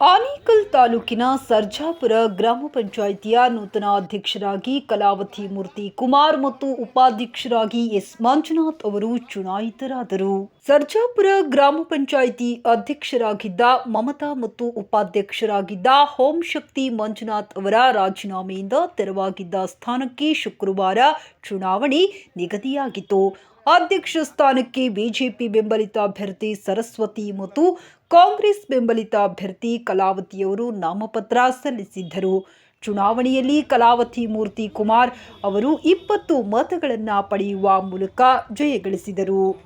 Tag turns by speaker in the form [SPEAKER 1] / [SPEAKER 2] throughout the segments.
[SPEAKER 1] ಆನೇಕಲ್ ತಾಲೂಕಿನ ಸರ್ಜಾಪುರ ಗ್ರಾಮ ಪಂಚಾಯಿತಿಯ ನೂತನ ಅಧ್ಯಕ್ಷರಾಗಿ ಕಲಾವತಿ ಮೂರ್ತಿ ಕುಮಾರ್ ಮತ್ತು ಉಪಾಧ್ಯಕ್ಷರಾಗಿ ಎಸ್ ಮಂಜುನಾಥ್ ಅವರು ಚುನಾಯಿತರಾದರು. ಸರ್ಜಾಪುರ ಗ್ರಾಮ ಪಂಚಾಯಿತಿ ಅಧ್ಯಕ್ಷರಾಗಿದ್ದ ಮಮತಾ ಮತ್ತು ಉಪಾಧ್ಯಕ್ಷರಾಗಿದ್ದ ಹೋಮ್ ಶಕ್ತಿ ಮಂಜುನಾಥ್ ಅವರ ರಾಜೀನಾಮೆಯಿಂದ ತೆರವಾಗಿದ್ದ ಸ್ಥಾನಕ್ಕೆ ಶುಕ್ರವಾರ ಚುನಾವಣೆ ನಿಗದಿಯಾಗಿತ್ತು. ಅಧ್ಯಕ್ಷ ಸ್ಥಾನಕ್ಕೆ ಬಿಜೆಪಿ ಬೆಂಬಲಿತ ಅಭ್ಯರ್ಥಿ ಸರಸ್ವತಿ ಮತ್ತು, ಕಾಂಗ್ರೆಸ್ ಬೆಂಬಲಿತ ಅಭ್ಯರ್ಥಿ ಕಲಾವತಿಯವರು ನಾಮಪತ್ರ ಸಲ್ಲಿಸಿದ್ದರು. ಚುನಾವಣೆಯಲ್ಲಿ ಕಲಾವತಿ ಮೂರ್ತಿ ಕುಮಾರ್ ಅವರು ಇಪ್ಪತ್ತು ಮತಗಳನ್ನು ಪಡೆಯುವ ಮೂಲಕ ಜಯಗಳಿಸಿದರು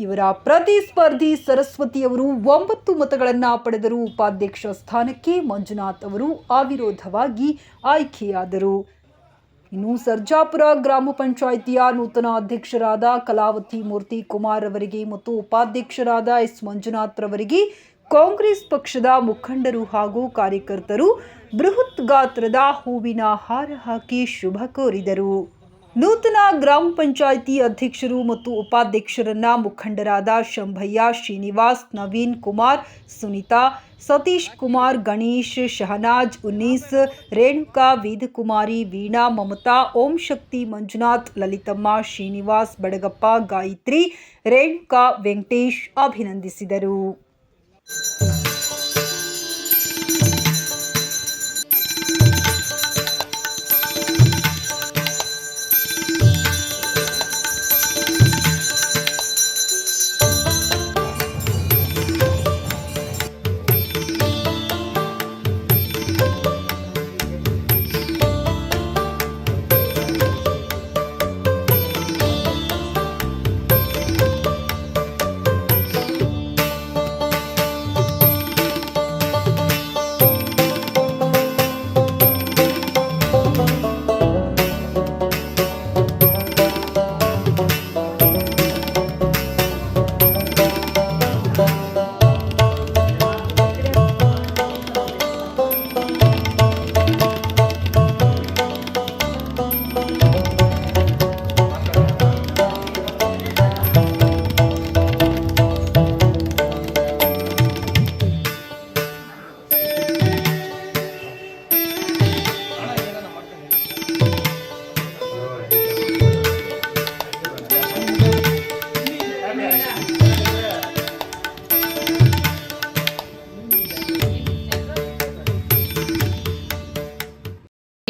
[SPEAKER 1] ಇವರ ಪ್ರತಿಸ್ಪರ್ಧಿ ಸರಸ್ವತಿ ಅವರು ಒಂಬತ್ತು ಮತಗಳನ್ನು ಪಡೆದರು ಉಪಾಧ್ಯಕ್ಷ ಸ್ಥಾನಕ್ಕೆ ಮಂಜುನಾಥ್ ಅವರು ಅವಿರೋಧವಾಗಿ ಆಯ್ಕೆಯಾದರು. ಇನ್ನು ಸರ್ಜಾಪುರ ಗ್ರಾಮ ಪಂಚಾಯಿತಿಯ ನೂತನ ಅಧ್ಯಕ್ಷರಾದ ಕಲಾವತಿ ಮೂರ್ತಿ ಕುಮಾರ್ ಅವರಿಗೆ ಮತ್ತು ಉಪಾಧ್ಯಕ್ಷರಾದ ಎಸ್ ಮಂಜುನಾಥ್ ರವರಿಗೆ ಕಾಂಗ್ರೆಸ್ ಪಕ್ಷದ ಮುಖಂಡರು ಹಾಗೂ ಕಾರ್ಯಕರ್ತರು ಬೃಹತ್ ಗಾತ್ರದ ಹೂವಿನ ಹಾರ ಹಾಕಿ ಶುಭ ಕೋರಿದರು. ನೂತನ ಗ್ರಾಮ ಪಂಚಾಯಿತಿ ಅಧ್ಯಕ್ಷರು ಮತ್ತು ಉಪಾಧ್ಯಕ್ಷರನ್ನ ಮುಖಂಡರಾದ ಶಂಭಯ್ಯ, ಶ್ರೀನಿವಾಸ್, ನವೀನ್ ಕುಮಾರ್, ಸುನೀತಾ, ಸತೀಶ್ ಕುಮಾರ್, ಗಣೇಶ್, ಶಹನಾಜ್ ಉನ್ನೀಸ್ ರೇಣುಕಾ ವೇದಕುಮಾರಿ ವೀಣಾ, ಮಮತಾ, ಓಂ ಶಕ್ತಿ, ಮಂಜುನಾಥ್, ಲಲಿತಮ್ಮ, ಶ್ರೀನಿವಾಸ್, ಬಡಗಪ್ಪ, ಗಾಯತ್ರಿ, ರೇಣುಕಾ, ವೆಂಕಟೇಶ್ ಅಭಿನಂದಿಸಿದರು.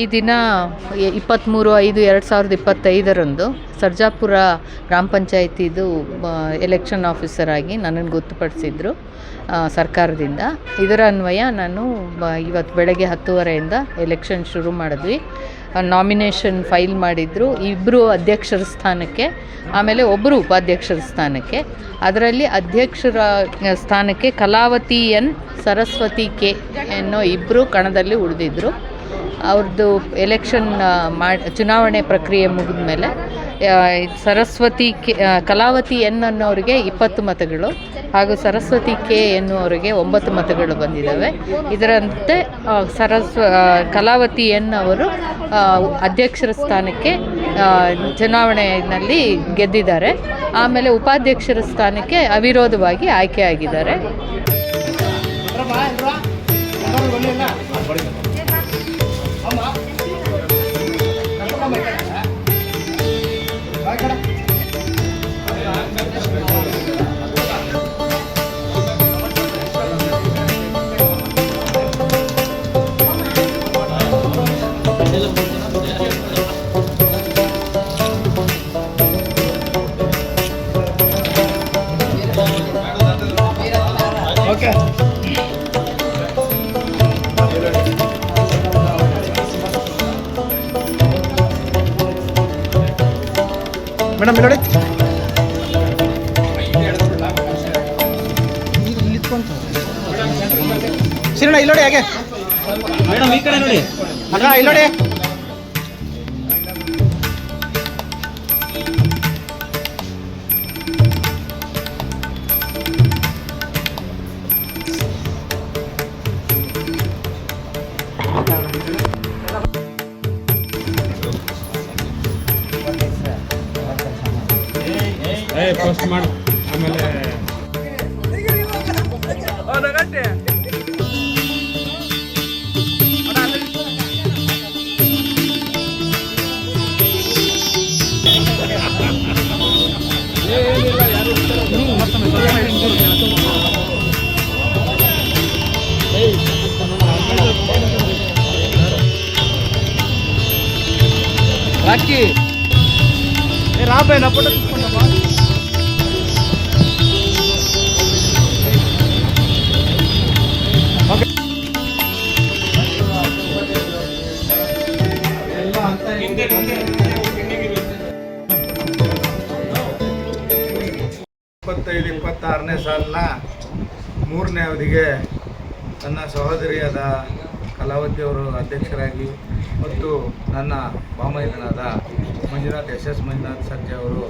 [SPEAKER 2] ಈ ದಿನ ಇಪ್ಪತ್ತ್ಮೂರು ಐದು ಎರಡು ಸಾವಿರದ ಇಪ್ಪತ್ತೈದರಂದು ಸರ್ಜಾಪುರ ಗ್ರಾಮ ಪಂಚಾಯತಿದು ಎಲೆಕ್ಷನ್ ಆಫೀಸರ್ ಆಗಿ ನನ್ನನ್ನು ಗೊತ್ತುಪಡಿಸಿದ್ರು ಸರ್ಕಾರದಿಂದ. ಇದರ ಅನ್ವಯ ನಾನು ಇವತ್ತು ಬೆಳಗ್ಗೆ ಹತ್ತುವರೆಯಿಂದ ಎಲೆಕ್ಷನ್ ಶುರು ಮಾಡಿದ್ವಿ. ನಾಮಿನೇಷನ್ ಫೈಲ್ ಮಾಡಿದ್ರು. ಇಬ್ಬರು ಅಧ್ಯಕ್ಷರ ಸ್ಥಾನಕ್ಕೆ, ಆಮೇಲೆ ಒಬ್ಬರು ಉಪಾಧ್ಯಕ್ಷರ ಸ್ಥಾನಕ್ಕೆ. ಅದರಲ್ಲಿ ಅಧ್ಯಕ್ಷರ ಸ್ಥಾನಕ್ಕೆ ಕಲಾವತಿ ಎನ್. ಸರಸ್ವತಿ ಕೆ. ಅನ್ನೋ ಇಬ್ಬರು ಕಣದಲ್ಲಿ ಉಳಿದಿದ್ರು. ಅವ್ರದ್ದು ಎಲೆಕ್ಷನ್ ಮಾಡಿ ಚುನಾವಣೆ ಪ್ರಕ್ರಿಯೆ ಮುಗಿದ ಮೇಲೆ ಸರಸ್ವತಿ ಕೆ ಕಲಾವತಿ ಎನ್ ಅನ್ನೋರಿಗೆ ಇಪ್ಪತ್ತು ಮತಗಳು ಹಾಗೂ ಸರಸ್ವತಿ ಕೆ ಎನ್ನುವರಿಗೆ ಒಂಬತ್ತು ಮತಗಳು ಬಂದಿದ್ದಾವೆ. ಇದರಂತೆ ಸರಸ್ವ ಕಲಾವತಿ ಎನ್ ಅವರು ಅಧ್ಯಕ್ಷರ ಸ್ಥಾನಕ್ಕೆ ಚುನಾವಣೆಯಲ್ಲಿ ಗೆದ್ದಿದ್ದಾರೆ. ಆಮೇಲೆ ಉಪಾಧ್ಯಕ್ಷರ ಸ್ಥಾನಕ್ಕೆ ಅವಿರೋಧವಾಗಿ ಆಯ್ಕೆಯಾಗಿದ್ದಾರೆ
[SPEAKER 3] ಮೇಡಮ್ ನೋಡಿ. ಸಿರಣ ಇಲ್ಲಿ ನೋಡಿ ಹೇಗೆ.
[SPEAKER 4] ಮೇಡಮ್ ಈ ಕಡೆ ನೋಡಿ.
[SPEAKER 3] ಅಣ್ಣ ಇಲ್ಲಿ
[SPEAKER 4] ಪೋಸ್ಟ್ ಮಾಡಿ ಆಮೇಲೆ
[SPEAKER 3] ರಾಕಿ ಏ ರಾಬೇ ನಾ ಫೋಟೋ
[SPEAKER 5] ಇಪ್ಪತ್ತಾರನೇ ಸಾಲಿನ ಮೂರನೇ ಅವಧಿಗೆ ನನ್ನ ಸಹೋದರಿಯಾದ ಕಲಾವತಿ ಅವರು ಅಧ್ಯಕ್ಷರಾಗಿ ಮತ್ತು ನನ್ನ ಬಾಮೈದನಾದ ಮಂಜುನಾಥ್, ಎಸ್ ಎಸ್ ಮಂಜುನಾಥ್ ಸರ್ಜೆ ಅವರು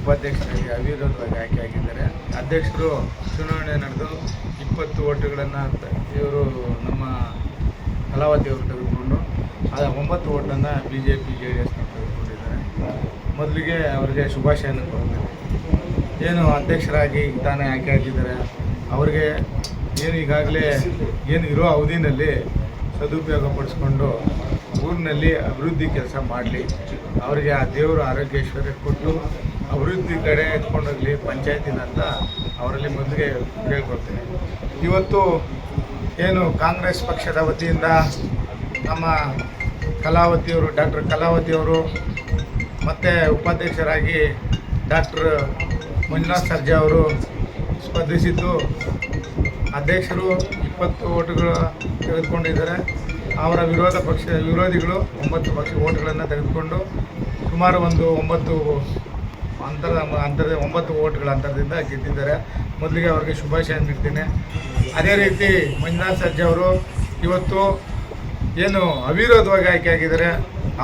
[SPEAKER 5] ಉಪಾಧ್ಯಕ್ಷರಾಗಿ ಅವಿರೋಧವಾಗಿ ಆಯ್ಕೆಯಾಗಿದ್ದಾರೆ ಅಧ್ಯಕ್ಷರು ಚುನಾವಣೆ ನಡೆದು ಇಪ್ಪತ್ತು ಓಟುಗಳನ್ನು ಇವರು ನಮ್ಮ ಕಲಾವತಿ ಅವರು ತೆಗೆದುಕೊಂಡು, ಆ ಒಂಬತ್ತು ಓಟನ್ನು B J P J D ಎಸ್ನ ತೆಗೆದುಕೊಂಡಿದ್ದಾರೆ. ಮೊದಲಿಗೆ ಅವರಿಗೆ ಶುಭಾಶಯನ ಕೊಡ್ತೇನೆ ಏನು ಅಧ್ಯಕ್ಷರಾಗಿ ತಾನೇ ಆಯ್ಕೆ ಆಗಿದ್ದಾರೆ. ಅವ್ರಿಗೆ ಏನು ಈಗಾಗಲೇ ಏನು ಇರೋ ಅವಧಿನಲ್ಲಿ ಸದುಪಯೋಗ ಪಡಿಸ್ಕೊಂಡು ಊರಿನಲ್ಲಿ ಅಭಿವೃದ್ಧಿ ಕೆಲಸ ಮಾಡಲಿ. ಅವರಿಗೆ ಆ ದೇವರು ಆರೋಗ್ಯೇಶ್ವರ ಕೊಟ್ಟು ಅಭಿವೃದ್ಧಿ ಕಡೆ ಎತ್ಕೊಂಡೋಗಲಿ ಪಂಚಾಯತಿನಂತ ಅವರಲ್ಲಿ ಮೊದಲಿಗೆ ಕೇಳ್ಕೊಳ್ತೀನಿ. ಇವತ್ತು ಏನು ಕಾಂಗ್ರೆಸ್ ಪಕ್ಷದ ವತಿಯಿಂದ ನಮ್ಮ ಕಲಾವತಿಯವರು, ಡಾಕ್ಟರ್ ಕಲಾವತಿಯವರು ಮತ್ತು ಉಪಾಧ್ಯಕ್ಷರಾಗಿ ಡಾಕ್ಟರ್ ಮಂಜುನಾಥ್ ಸರ್ಜಾ ಅವರು ಸ್ಪರ್ಧಿಸಿದ್ದು, ಅಧ್ಯಕ್ಷರು ಇಪ್ಪತ್ತು ಓಟುಗಳು ತೆಗೆದುಕೊಂಡಿದ್ದಾರೆ. ಅವರ ವಿರೋಧ ಪಕ್ಷ, ವಿರೋಧಿಗಳು ಒಂಬತ್ತು ಪಕ್ಷ ಓಟುಗಳನ್ನು ತೆಗೆದುಕೊಂಡು ಸುಮಾರು ಒಂದು ಒಂಬತ್ತು ಅಂತರ ಅಂತರದ ಒಂಬತ್ತು ಓಟ್ಗಳ ಅಂತರದಿಂದ ಗೆದ್ದಿದ್ದಾರೆ. ಮೊದಲಿಗೆ ಅವರಿಗೆ ಶುಭಾಶಯ ನೀಡ್ತೀನಿ. ಅದೇ ರೀತಿ ಮಂಜುನಾಥ್ ಸರ್ಜಾ ಅವರು ಇವತ್ತು ಏನು ಅವಿರೋಧವಾಗಿ ಆಯ್ಕೆಯಾಗಿದ್ದಾರೆ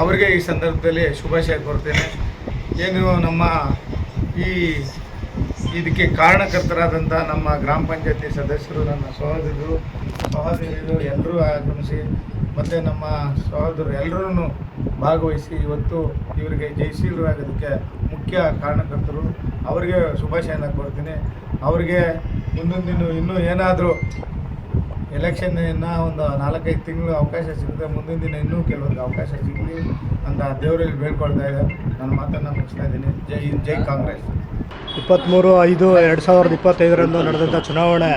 [SPEAKER 5] ಅವರಿಗೆ ಈ ಸಂದರ್ಭದಲ್ಲಿ ಶುಭಾಶಯ ಕೋರ್ತೇನೆ. ಏನು ನಮ್ಮ ಈ ಇದಕ್ಕೆ ಕಾರಣಕರ್ತರಾದಂಥ ನಮ್ಮ ಗ್ರಾಮ ಪಂಚಾಯತಿ ಸದಸ್ಯರು, ನನ್ನ ಸಹೋದರರು, ಸಹೋದರಿಯರು ಎಲ್ಲರೂ ಆಗಮಿಸಿ ಮತ್ತು ನಮ್ಮ ಸಹೋದರರು ಎಲ್ಲರೂ ಭಾಗವಹಿಸಿ ಇವತ್ತು ಇವರಿಗೆ ಜಯಶೀಲರಾಗೋದಕ್ಕೆ ಮುಖ್ಯ ಕಾರಣಕರ್ತರು. ಅವರಿಗೆ ಶುಭಾಶಯನ ಕೊಡ್ತೀನಿ ಅವರಿಗೆ ದಿನ ಇನ್ನೂ ಏನಾದರೂ ಎಲೆಕ್ಷನ್ ಒಂದು ನಾಲ್ಕೈದು ತಿಂಗಳು ಅವಕಾಶ ಸಿಗುತ್ತೆ. ಮುಂದಿನ ದಿನ ಇನ್ನೂ ಕೆಲವೊಂದು ಅವಕಾಶ ಸಿಗಲಿ ಅಂತ ದೇವರಲ್ಲಿ ಬೇಡ್ಕೊಳ್ತಾ ಇದೆ. ನನ್ನ ಮಾತನ್ನು ಮುಗಿಸ್ತಾ ಇದ್ದೀನಿ. ಜೈ ಜೈ ಕಾಂಗ್ರೆಸ್.
[SPEAKER 6] ಇಪ್ಪತ್ತ್ಮೂರು, ಐದು, ಎರಡು ಸಾವಿರದ ಇಪ್ಪತ್ತೈದರಂದು ನಡೆದಂಥ ಚುನಾವಣೆ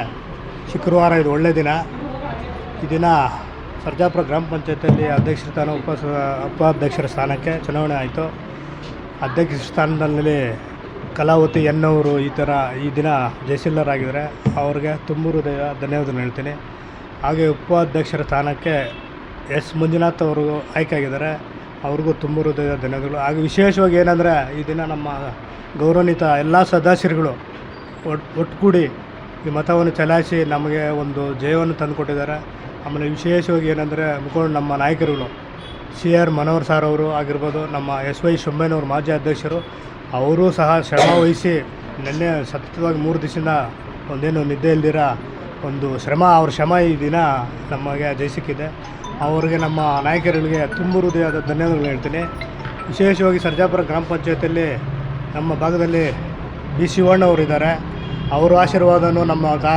[SPEAKER 6] ಶುಕ್ರವಾರ ಇದು ಒಳ್ಳೆಯ ದಿನ. ಈ ದಿನ ಸರ್ಜಾಪುರ ಗ್ರಾಮ ಪಂಚಾಯತಿಯಲ್ಲಿ ಅಧ್ಯಕ್ಷರ ಸ್ಥಾನ, ಉಪ ಉಪಾಧ್ಯಕ್ಷರ ಸ್ಥಾನಕ್ಕೆ ಚುನಾವಣೆ ಆಯಿತು. ಅಧ್ಯಕ್ಷ ಸ್ಥಾನದಲ್ಲಿ ಕಲಾವತಿ ಎನ್ನವರು ಈ ಥರ ಈ ದಿನ ಜಯಶೀಲರಾಗಿದ್ದಾರೆ. ಅವ್ರಿಗೆ ತುಂಬ ಹೃದಯ ಧನ್ಯವಾದ ಹೇಳ್ತೀನಿ. ಹಾಗೆ ಉಪಾಧ್ಯಕ್ಷರ ಸ್ಥಾನಕ್ಕೆ ಎಸ್ ಮಂಜುನಾಥ್ ಅವರು ಆಯ್ಕೆಯಾಗಿದ್ದಾರೆ ಅವ್ರಿಗೂ ತುಂಬ ಹೃದಯದ ಧನ್ಯಗಳು ಹಾಗೆ ವಿಶೇಷವಾಗಿ ಏನಂದರೆ, ಈ ದಿನ ನಮ್ಮ ಗೌರವಾನ್ವಿತ ಎಲ್ಲ ಸದಸ್ಯರುಗಳು ಒಟ್ಟು ಒಟ್ಟುಗೂಡಿ ಈ ಮತವನ್ನು ಚಲಾಯಿಸಿ ನಮಗೆ ಒಂದು ಜಯವನ್ನು ತಂದುಕೊಟ್ಟಿದ್ದಾರೆ. ಆಮೇಲೆ ವಿಶೇಷವಾಗಿ ಏನಂದರೆ, ಮುಖಂಡ ನಮ್ಮ ನಾಯಕರುಗಳು ಸಿ ಆರ್ ಮನೋಹರ್ ಸಾರ್ ಅವರು ಆಗಿರ್ಬೋದು, ನಮ್ಮ ಎಸ್ ವೈ ಶೊಂಬೇನವ್ರು ಮಾಜಿ ಅಧ್ಯಕ್ಷರು, ಅವರೂ ಸಹ ಶ್ರಮ ವಹಿಸಿ ನಿನ್ನೆ ಸತತವಾಗಿ ಮೂರು ದಿವಸದಿಂದ ಒಂದೇನು ನಿದ್ದೆ ಇಲ್ದಿರ ಒಂದು ಶ್ರಮ, ಅವ್ರ ಶ್ರಮ ಈ ದಿನ ನಮಗೆ ಜಯಿಸಿಕ್ಕಿದೆ. ಅವರಿಗೆ ನಮ್ಮ ನಾಯಕರುಗಳಿಗೆ ತುಂಬ ಹೃದಯದ ಧನ್ಯವಾದಗಳು ಹೇಳ್ತೀನಿ. ವಿಶೇಷವಾಗಿ ಸರ್ಜಾಪುರ ಗ್ರಾಮ ಪಂಚಾಯತಿಯಲ್ಲಿ ನಮ್ಮ ಭಾಗದಲ್ಲಿ ಬಿ ಶಿವಣ್ಣ ಅವರು ಇದ್ದಾರೆ. ಅವರ ಆಶೀರ್ವಾದನೂ ನಮ್ಮ ಗಾ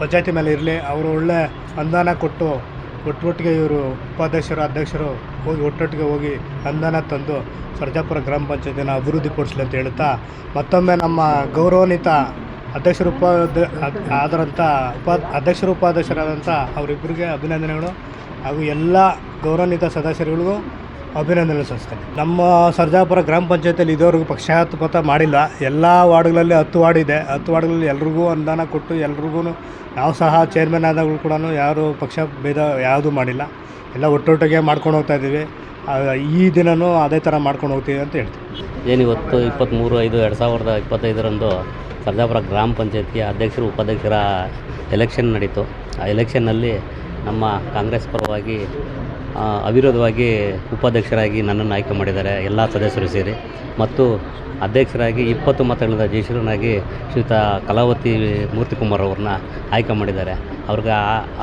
[SPEAKER 6] ಪಂಚಾಯತಿ ಮೇಲೆ ಇರಲಿ. ಅವರು ಒಳ್ಳೆ ಅನುದಾನ ಕೊಟ್ಟು ಒಟ್ಟೊಟ್ಟಿಗೆ ಇವರು ಉಪಾಧ್ಯಕ್ಷರು, ಅಧ್ಯಕ್ಷರು ಹೋಗಿ ಒಟ್ಟೊಟ್ಟಿಗೆ ಹೋಗಿ ಅನುದಾನ ತಂದು ಸರ್ಜಾಪುರ ಗ್ರಾಮ ಪಂಚಾಯತಿನ ಅಭಿವೃದ್ಧಿಪಡಿಸಲಿ ಅಂತ ಹೇಳುತ್ತಾ ಮತ್ತೊಮ್ಮೆ ನಮ್ಮ ಗೌರವಾನ್ವಿತ ಅಧ್ಯಕ್ಷರು ಉಪಾಧ್ಯ ಆದರಂಥ ಉಪಾ ಅಧ್ಯಕ್ಷರು ಉಪಾಧ್ಯಕ್ಷರಾದಂಥ ಅವರಿಬ್ಬರಿಗೆ ಅಭಿನಂದನೆಗಳು. ಹಾಗೂ ಎಲ್ಲ ಗೌರವಾನ್ವಿತ ಸದಸ್ಯರುಗಳಿಗೂ ಅಭಿನಂದನೆ ಸಲ್ಲಿಸ್ತೇನೆ. ನಮ್ಮ ಸರ್ಜಾಪುರ ಗ್ರಾಮ ಪಂಚಾಯತಿಯಲ್ಲಿ ಇದುವರೆಗೂ ಪಕ್ಷಾತ್ಪತ ಮಾಡಿಲ್ಲ. ಎಲ್ಲ ವಾರ್ಡ್ಗಳಲ್ಲಿ ಹತ್ತು ವಾರ್ಡ್ ಇದೆ. ಹತ್ತು ವಾರ್ಡ್ಗಳಲ್ಲಿ ಎಲ್ರಿಗೂ ಅನುದಾನ ಕೊಟ್ಟು ಎಲ್ರಿಗೂ ನಾವು ಸಹ ಚೇರ್ಮನ್ ಆದಾಗಲೂ ಕೂಡ ಯಾರು ಪಕ್ಷ ಭೇದ ಯಾವುದೂ ಮಾಡಿಲ್ಲ. ಎಲ್ಲ ಒಟ್ಟೊಟ್ಟಿಗೆ ಮಾಡ್ಕೊಂಡು ಹೋಗ್ತಾ ಇದ್ದೀವಿ. ಈ ದಿನವೂ ಅದೇ ಥರ ಮಾಡ್ಕೊಂಡು ಹೋಗ್ತೀವಿ ಅಂತ ಹೇಳ್ತೀವಿ
[SPEAKER 7] ಏನಿವತ್ತು ಇಪ್ಪತ್ತ್ಮೂರು ಐದು ಎರಡು ಸಾವಿರದ ಇಪ್ಪತ್ತೈದರಂದು ಸರ್ಜಾಪುರ ಗ್ರಾಮ ಪಂಚಾಯತಿಯ ಅಧ್ಯಕ್ಷರು, ಉಪಾಧ್ಯಕ್ಷರ ಎಲೆಕ್ಷನ್ ನಡೀತು. ಆ ಎಲೆಕ್ಷನ್ನಲ್ಲಿ ನಮ್ಮ ಕಾಂಗ್ರೆಸ್ ಪರವಾಗಿ ಅವಿರೋಧವಾಗಿ ಉಪಾಧ್ಯಕ್ಷರಾಗಿ ನನ್ನನ್ನು ಆಯ್ಕೆ ಮಾಡಿದ್ದಾರೆ, ಎಲ್ಲ ಸದಸ್ಯರು ಸೇರಿ. ಮತ್ತು ಅಧ್ಯಕ್ಷರಾಗಿ ಇಪ್ಪತ್ತು ಮತಗಳಿಂದ ಜಯಶೀಲನಾಗಿ ಶ್ರೀಯುತ ಕಲಾವತಿ ಮೂರ್ತಿಕುಮಾರ್ ಅವ್ರನ್ನ ಆಯ್ಕೆ ಮಾಡಿದ್ದಾರೆ. ಅವ್ರಿಗೆ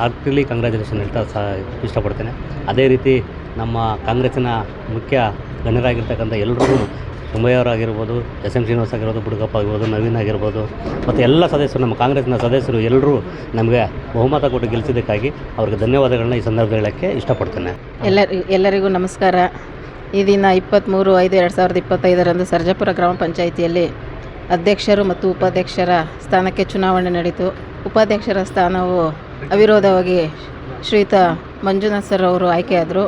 [SPEAKER 7] ಆರ್ಟಿಲಿ ಕಂಗ್ರ್ಯಾಚುಲೇಷನ್ ಹೇಳ್ತಾ ಸಹ ಇಷ್ಟಪಡ್ತೇನೆ. ಅದೇ ರೀತಿ ನಮ್ಮ ಕಾಂಗ್ರೆಸ್ಸಿನ ಮುಖ್ಯ ಗಣ್ಯರಾಗಿರ್ತಕ್ಕಂಥ ಎಲ್ಲರಿಗೂ ಸುಮಯ್ಯವರಾಗಿರ್ಬೋದು ಎಸ್ ಎಂ ಶ್ರೀನಿವಾಸ್ ಆಗಿರ್ಬೋದು, ಬುಡುಗಪ್ಪ ಆಗಿರ್ಬೋದು, ನವೀನ್ ಆಗಿರ್ಬೋದು, ಮತ್ತು ಎಲ್ಲ ಸದಸ್ಯರು, ನಮ್ಮ ಕಾಂಗ್ರೆಸ್ನ ಸದಸ್ಯರು ಎಲ್ಲರೂ ನಮಗೆ ಬಹುಮತ ಕೊಟ್ಟು ಗೆಲ್ಲಿಸಿದ್ದಕ್ಕಾಗಿ ಅವ್ರಿಗೆ ಧನ್ಯವಾದಗಳನ್ನ ಈ ಸಂದರ್ಭದಲ್ಲಿ ಹೇಳೋಕ್ಕೆ ಇಷ್ಟಪಡ್ತೇನೆ.
[SPEAKER 8] ಎಲ್ಲ ಎಲ್ಲರಿಗೂ ನಮಸ್ಕಾರ. ಈ ದಿನ ಇಪ್ಪತ್ತ್ಮೂರು ಐದು ಎರಡು ಸಾವಿರದ ಇಪ್ಪತ್ತೈದರಂದು ಸರ್ಜಾಪುರ ಗ್ರಾಮ ಪಂಚಾಯಿತಿಯಲ್ಲಿ ಅಧ್ಯಕ್ಷರು ಮತ್ತು ಉಪಾಧ್ಯಕ್ಷರ ಸ್ಥಾನಕ್ಕೆ ಚುನಾವಣೆ ನಡೀತು. ಉಪಾಧ್ಯಕ್ಷರ ಸ್ಥಾನವು ಅವಿರೋಧವಾಗಿ ಶ್ರೀಯುತ ಮಂಜುನಾಥ್ ಸರ್ ಅವರು ಆಯ್ಕೆಯಾದರು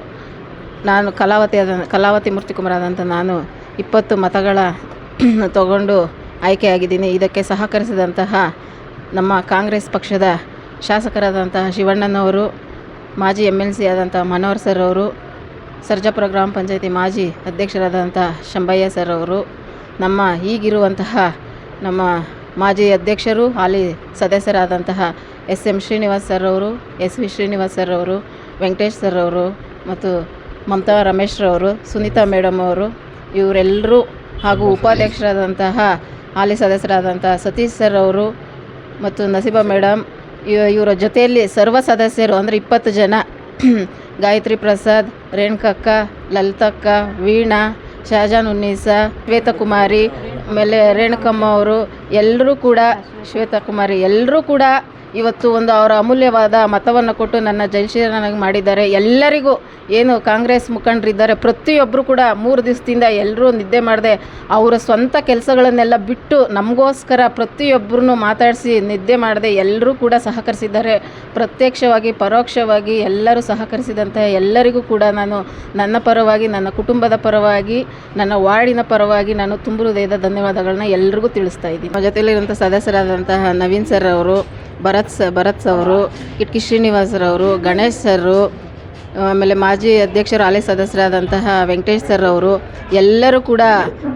[SPEAKER 8] ನಾನು ಕಲಾವತಿ ಆದ, ಕಲಾವತಿ ಮೂರ್ತಿಕುಮಾರ್ ಆದಂಥ ನಾನು ಇಪ್ಪತ್ತು ಮತಗಳ ತಗೊಂಡು ಆಯ್ಕೆಯಾಗಿದ್ದೀನಿ. ಇದಕ್ಕೆ ಸಹಕರಿಸಿದಂತಹ ನಮ್ಮ ಕಾಂಗ್ರೆಸ್ ಪಕ್ಷದ ಶಾಸಕರಾದಂತಹ ಶಿವಣ್ಣನವರು, ಮಾಜಿ ಎಂ ಎಲ್ ಸಿ ಆದಂಥ ಮನೋಹರ್ ಸರ್ ಅವರು, ಸರ್ಜಾಪುರ ಗ್ರಾಮ ಪಂಚಾಯತಿ ಮಾಜಿ ಅಧ್ಯಕ್ಷರಾದಂಥ ಶಂಭಯ್ಯ ಸರ್ ಅವರು, ನಮ್ಮ ಈಗಿರುವಂತಹ ನಮ್ಮ ಮಾಜಿ ಅಧ್ಯಕ್ಷರು, ಹಾಲಿ ಸದಸ್ಯರಾದಂತಹ ಎಸ್ ಎಂ ಶ್ರೀನಿವಾಸ್ ಸರ್ ಅವರು, ಎಸ್ ವಿ ಶ್ರೀನಿವಾಸ್ ಸರ್ ಅವರು, ವೆಂಕಟೇಶ್ ಸರ್ ಅವರು ಮತ್ತು ಮಮತಾ ರಮೇಶ್ರವರು ಸುನೀತಾ ಮೇಡಮ್ ಅವರು ಇವರೆಲ್ಲರೂ ಹಾಗೂ ಉಪಾಧ್ಯಕ್ಷರಾದಂತಹ ಹಾಲಿ ಸದಸ್ಯರಾದಂತಹ ಸತೀಶ್ ಸರ್ ಅವರು ಮತ್ತು ನಸೀಬಾ ಮೇಡಮ್ ಇವ ಇವರ ಜೊತೆಯಲ್ಲಿ ಸರ್ವ ಸದಸ್ಯರು ಅಂದರೆ ಇಪ್ಪತ್ತು ಜನ. ಗಾಯತ್ರಿ ಪ್ರಸಾದ್ ರೇಣುಕಕ್ಕ ಲಲಿತಕ್ಕ ವೀಣಾ ಶಹಜಾನ್ ಉನ್ನೀಸಾ ಶ್ವೇತಕುಮಾರಿ ಆಮೇಲೆ ರೇಣುಕಮ್ಮ ಅವರು, ಎಲ್ಲರೂ ಕೂಡ ಶ್ವೇತಕುಮಾರಿ ಎಲ್ಲರೂ ಕೂಡ ಇವತ್ತು ಒಂದು ಅವರ ಅಮೂಲ್ಯವಾದ ಮತವನ್ನು ಕೊಟ್ಟು ನನ್ನ ಜಯಶೀಲನಾಗಿ ಮಾಡಿದ್ದಾರೆ. ಎಲ್ಲರಿಗೂ ಏನು ಕಾಂಗ್ರೆಸ್ ಮುಖಂಡರಿದ್ದಾರೆ ಪ್ರತಿಯೊಬ್ಬರು ಕೂಡ ಮೂರು ದಿವಸದಿಂದ ಎಲ್ಲರೂ ನಿದ್ದೆ ಮಾಡದೆ ಅವರ ಸ್ವಂತ ಕೆಲಸಗಳನ್ನೆಲ್ಲ ಬಿಟ್ಟು ನಮಗೋಸ್ಕರ ಪ್ರತಿಯೊಬ್ಬರನ್ನು ಮಾತಾಡಿಸಿ ನಿದ್ದೆ ಮಾಡದೆ ಎಲ್ಲರೂ ಕೂಡ ಸಹಕರಿಸಿದ್ದಾರೆ. ಪ್ರತ್ಯಕ್ಷವಾಗಿ, ಪರೋಕ್ಷವಾಗಿ ಎಲ್ಲರೂ ಸಹಕರಿಸಿದಂತಹ ಎಲ್ಲರಿಗೂ ಕೂಡ ನಾನು ನನ್ನ ಪರವಾಗಿ, ನನ್ನ ಕುಟುಂಬದ ಪರವಾಗಿ, ನನ್ನ ವಾರ್ಡಿನ ಪರವಾಗಿ ನಾನು ತುಂಬ ಹೃದಯದ ಧನ್ಯವಾದಗಳನ್ನ ಎಲ್ರಿಗೂ ತಿಳಿಸ್ತಾ ಇದ್ದೀನಿ. ಜೊತೆಲಿರುವಂಥ ಸದಸ್ಯರಾದಂತಹ ನವೀನ್ ಸರ್ ಅವರು ಭರತ್ ಸ ಭರತ್ ಅವರು ಕಿಟ್ಕಿ ಶ್ರೀನಿವಾಸರವರು, ಗಣೇಶ್ ಸರ್ರು, ಆಮೇಲೆ ಮಾಜಿ ಅಧ್ಯಕ್ಷರು, ಹಾಲಿ ಸದಸ್ಯರಾದಂತಹ ವೆಂಕಟೇಶ್ ಸರ್ ಅವರು ಎಲ್ಲರೂ ಕೂಡ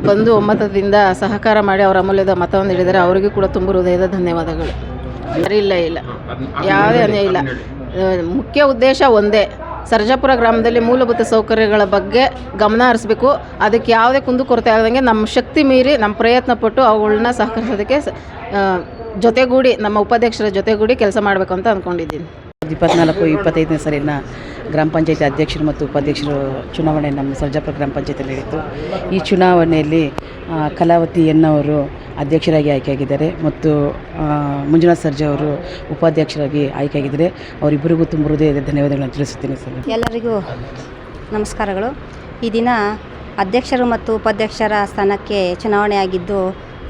[SPEAKER 8] ಬಂದು ಒಮ್ಮತದಿಂದ ಸಹಕಾರ ಮಾಡಿ ಅವರ ಅಮೂಲ್ಯದ ಮತವನ್ನು ನೀಡಿದ್ದಾರೆ. ಅವರಿಗೂ ಕೂಡ ತುಂಬ ಹೃದಯದ ಧನ್ಯವಾದಗಳು. ಇಲ್ಲ ಇಲ್ಲ. ಯಾವುದೇ ಅನ್ಯಾಯ ಇಲ್ಲ. ಮುಖ್ಯ ಉದ್ದೇಶ ಒಂದೇ. ಸರ್ಜಾಪುರ ಗ್ರಾಮದಲ್ಲಿ ಮೂಲಭೂತ ಸೌಕರ್ಯಗಳ ಬಗ್ಗೆ ಗಮನ ಹರಿಸ್ಬೇಕು. ಅದಕ್ಕೆ ಯಾವುದೇ ಕುಂದುಕೊರತೆ ಆಗದಂಗೆ ನಮ್ಮ ಶಕ್ತಿ ಮೀರಿ ನಮ್ಮ ಪ್ರಯತ್ನ ಪಟ್ಟು ಅವುಗಳನ್ನ ಸಹಕರಿಸೋದಕ್ಕೆ ಜೊತೆಗೂಡಿ ನಮ್ಮ ಉಪಾಧ್ಯಕ್ಷರ ಜೊತೆಗೂಡಿ ಕೆಲಸ ಮಾಡಬೇಕು ಅಂತ ಅಂದ್ಕೊಂಡಿದ್ದೀನಿ
[SPEAKER 9] ಇಪ್ಪತ್ನಾಲ್ಕು ಇಪ್ಪತ್ತೈದನೇ ಸಾಲಿನ ಗ್ರಾಮ ಪಂಚಾಯತಿ ಅಧ್ಯಕ್ಷರು ಮತ್ತು ಉಪಾಧ್ಯಕ್ಷರು ಚುನಾವಣೆ ನಮ್ಮ ಸರ್ಜಾಪುರ ಗ್ರಾಮ ಪಂಚಾಯತಿಯಲ್ಲಿ ನಡೆಯಿತು. ಈ ಚುನಾವಣೆಯಲ್ಲಿ ಕಲಾವತಿ ಎನ್ನವರು ಅಧ್ಯಕ್ಷರಾಗಿ ಆಯ್ಕೆಯಾಗಿದ್ದಾರೆ ಮತ್ತು ಮಂಜುನಾಥ್ ಸರ್ಜಾ ಅವರು ಉಪಾಧ್ಯಕ್ಷರಾಗಿ ಆಯ್ಕೆಯಾಗಿದ್ದಾರೆ. ಅವರಿಬ್ಬರಿಗೂ ತುಂಬ ಹೃದಯದ ಧನ್ಯವಾದಗಳನ್ನು ತಿಳಿಸುತ್ತೇನೆ ಸರ್.
[SPEAKER 10] ಎಲ್ಲರಿಗೂ ನಮಸ್ಕಾರಗಳು. ಈ ದಿನ ಅಧ್ಯಕ್ಷರು ಮತ್ತು ಉಪಾಧ್ಯಕ್ಷರ ಸ್ಥಾನಕ್ಕೆ ಚುನಾವಣೆಯಾಗಿದ್ದು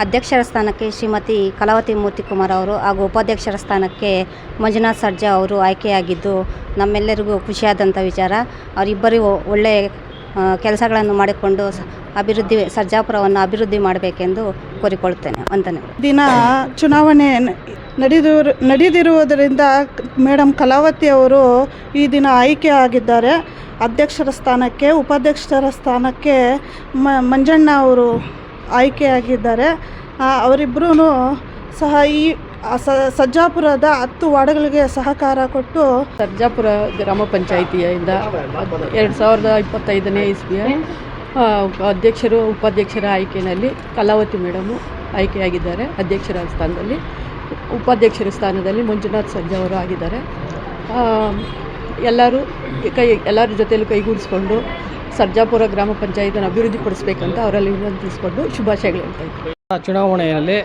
[SPEAKER 10] ಅಧ್ಯಕ್ಷರ ಸ್ಥಾನಕ್ಕೆ ಶ್ರೀಮತಿ ಕಲಾವತಿ ಮೂರ್ತಿಕುಮಾರ್ ಅವರು ಹಾಗೂ ಉಪಾಧ್ಯಕ್ಷರ ಸ್ಥಾನಕ್ಕೆ ಮಂಜುನಾಥ್ ಸರ್ಜಾ ಅವರು ಆಯ್ಕೆಯಾಗಿದ್ದು, ನಮ್ಮೆಲ್ಲರಿಗೂ ಖುಷಿಯಾದಂಥ ವಿಚಾರ. ಅವರಿಬ್ಬರಿಗೂ ಒಳ್ಳೆಯ ಕೆಲಸಗಳನ್ನು ಮಾಡಿಕೊಂಡು ಅಭಿವೃದ್ಧಿ, ಸರ್ಜಾಪುರವನ್ನು ಅಭಿವೃದ್ಧಿ ಮಾಡಬೇಕೆಂದು ಕೋರಿಕೊಳ್ಳುತ್ತೇನೆ. ವಂದನೆ.
[SPEAKER 11] ದಿನ ಚುನಾವಣೆ ನಡೆದು ನಡೆದಿರು ನಡೆದಿರುವುದರಿಂದ ಮೇಡಮ್ ಕಲಾವತಿ ಅವರು ಈ ದಿನ ಆಯ್ಕೆ ಆಗಿದ್ದಾರೆ. ಅಧ್ಯಕ್ಷರ ಸ್ಥಾನಕ್ಕೆ, ಉಪಾಧ್ಯಕ್ಷರ ಸ್ಥಾನಕ್ಕೆ ಮಂಜಣ್ಣ ಅವರು ಆಯ್ಕೆಯಾಗಿದ್ದಾರೆ. ಅವರಿಬ್ಬರೂ ಸಹ ಈ ಸಜ್ಜಾಪುರದ ಹತ್ತು ವಾರ್ಡ್ಗಳಿಗೆ ಸಹಕಾರ ಕೊಟ್ಟು
[SPEAKER 12] ಸರ್ಜಾಪುರ ಗ್ರಾಮ ಪಂಚಾಯಿತಿಯಿಂದ ಎರಡು ಸಾವಿರದ ಇಪ್ಪತ್ತೈದನೇ ಇಸ್ವಿಯ ಅಧ್ಯಕ್ಷರು, ಉಪಾಧ್ಯಕ್ಷರ ಆಯ್ಕೆಯಲ್ಲಿ ಕಲಾವತಿ ಮೇಡಮು ಆಯ್ಕೆಯಾಗಿದ್ದಾರೆ. ಅಧ್ಯಕ್ಷರ ಸ್ಥಾನದಲ್ಲಿ, ಉಪಾಧ್ಯಕ್ಷರ ಸ್ಥಾನದಲ್ಲಿ ಮಂಜುನಾಥ್ ಸಜ್ಜಾವರು ಆಗಿದ್ದಾರೆ. ಎಲ್ಲರೂ ಕೈ, ಎಲ್ಲರ ಜೊತೆಯಲ್ಲೂ ಕೈಗೂಡಿಸ್ಕೊಂಡು ಸರ್ಜಾಪುರ ಗ್ರಾಮ ಪಂಚಾಯತನ್ನು ಅಭಿವೃದ್ಧಿಪಡಿಸಬೇಕಂತ ಅವರಲ್ಲಿ ವಿನಂತಿಸಿಕೊಂಡು ಶುಭಾಶಯಗಳು ಹೇಳ್ತಾ ಇದ್ದೀವಿ
[SPEAKER 3] ಚುನಾವಣೆಯಲ್ಲಿ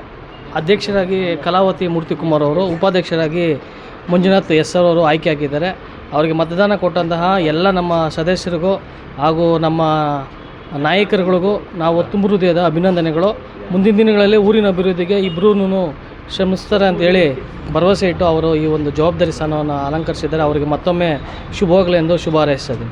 [SPEAKER 3] ಅಧ್ಯಕ್ಷರಾಗಿ ಕಲಾವತಿ ಮೂರ್ತಿಕುಮಾರ್ ಅವರು, ಉಪಾಧ್ಯಕ್ಷರಾಗಿ ಮಂಜುನಾಥ್ ಎಸ್ ಆರ್ ಅವರು ಆಯ್ಕೆಯಾಗಿದ್ದಾರೆ ಅವರಿಗೆ ಮತದಾನ ಕೊಟ್ಟಂತಹ ಎಲ್ಲ ನಮ್ಮ ಸದಸ್ಯರಿಗೂ ಹಾಗೂ ನಮ್ಮ ನಾಯಕರುಗಳಿಗೂ ನಾವು ತುಂಬ ಹೃದಯದ ಅಭಿನಂದನೆಗಳು. ಮುಂದಿನ ದಿನಗಳಲ್ಲಿ ಊರಿನ ಅಭಿವೃದ್ಧಿಗೆ ಇಬ್ಬರೂ ಶ್ರಮಿಸ್ತಾರೆ ಅಂತೇಳಿ ಭರವಸೆ ಇಟ್ಟು ಅವರು ಈ ಒಂದು ಜವಾಬ್ದಾರಿ ಸ್ಥಾನವನ್ನು ಅಲಂಕರಿಸಿದ್ದಾರೆ. ಅವರಿಗೆ ಮತ್ತೊಮ್ಮೆ ಶುಭವಾಗಲಿ ಎಂದು ಶುಭ ಹಾರೈಸ್ತಾ ಇದ್ದೀನಿ.